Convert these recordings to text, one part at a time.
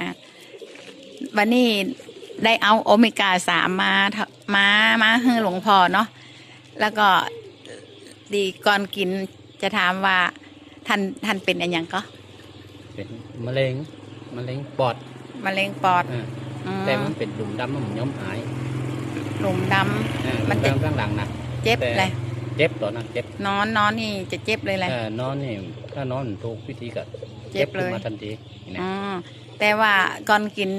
อะวันนี้ได้เอาโอเมก้าสามมาทมามาให้หลวงพ่อเนาะแล้วก็ดีก่อนกินจะถามว่าท่านท่านเป็นอะไรอย่างก็เป็นมะเร็งมะเร็งปอดมะเร็งปอดอ่าอืมแต่มันเป็นหลุมดำมันย้อมหายหลุมดอ่ามันจะข้างข้างหลังนะำเจ็บแต่เลยเจ็บตอนนั้นเจ็บนอนนอนนี่จะเจ็บเลยแหละเออนอนนี่ถ้านอนถูกวิธีก็เจ็บเลยขึ้นมาทันทีนี่นะอ๋อ แต่ว่าก่อนกิน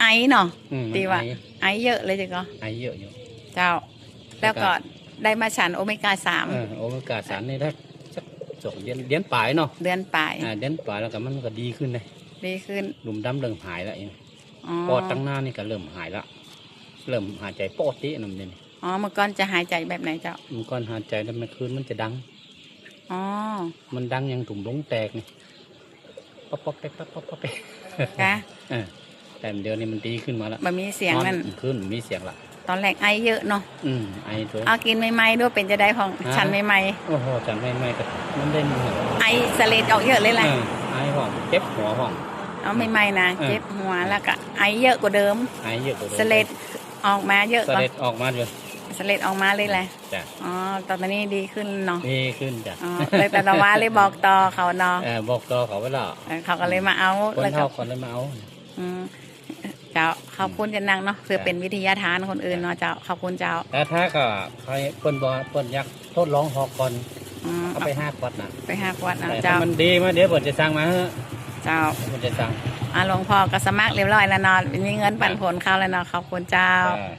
ไอเนาะอืมมันดีว่ะไอไอเยอะเลยจ้ะก็ไอเยอะอยู่ เจ้า แล้วก็ได้มาฉันโอเมก้าสามเออโอเมก้าสารนี่ได้สักสองเดือนเดือนปลายเนาะเดือนปลาย อ่าเดือนปลายแล้วก็มันก็ดีขึ้นเลยดีขึ้นหลุมดำเริ่มหายแล้วเองอ๋อปอดตั้งหน้านี่ก็เริ่มหายละเริ่มหายใจปกตินั่นเองอ๋อเมื่อก่อนจะหายใจแบบไหนเจ้ามันก่อนหายใจแล้วมันคืนมันจะดัง อ๋อมันดังอยังถุ่มลงแตกนี่ ป๊อปป๊อปเป๊กป๊อปป๊อปป๊อปเป๊กกะเออแต่เดี๋ยวนี้มันดีขึ้นมาแล้วมันมีเสียงนั่นขึ้นมีเสียงละตอนแรกไอเยอะเนาะอืมไอตัวเอากินใหม่ๆด้วยเป็นจะได้ของฮะฉันใหม่โอ้โหจันไม่ไม่ก็มันเล่นเหรอๆไอสเลดออกเยอะเลยแหละเออไอห้องเจ็บหัวห้องเอาใหม่ๆนะเออเจ็บหัวแล้วก็ไอเยอะกว่าเดิมไอเยอะกว่าดิมสเลดออกมาเยอะสกว่าเลดออกมาเลย สเลดออกมาเลยแหละจ้ะอ๋อตอนนี้ดีขึ้นเนาะดีขึ้นจ้ะอ๋อเลยแต่ละว่าเลยบอกต่อเขาเนาะเออบอกต่อเขาไว้และเออเขาก็เลยมาเอาคนแล้วก็เท่าคนเลยมาเอาอืมเจ้าขอบคุณจะนั่งเนาะเพื่อเป็นวิทยาทานคนอื่นเนาะเจ้าขอบคุณเจ้าแต่ถ้าก็ใครเปิ้นบอกเปิ้นอยากทดลองหอกก่อนอืมเอาไปห้าขวดนะไปห้าขวดเนาะแต่ถ้าเจ้ามันดีมาเดี๋ยวเปิ้นจะสั่งมาเฮ้อะเจ้าเปิ้นจะสั่งอ่าหลวงพ่อก็สมัครเรียบร้อยแล้วเนาะมีเงินปันผลเข้าแล้วเนาะขอบคุณเจ้าอ่า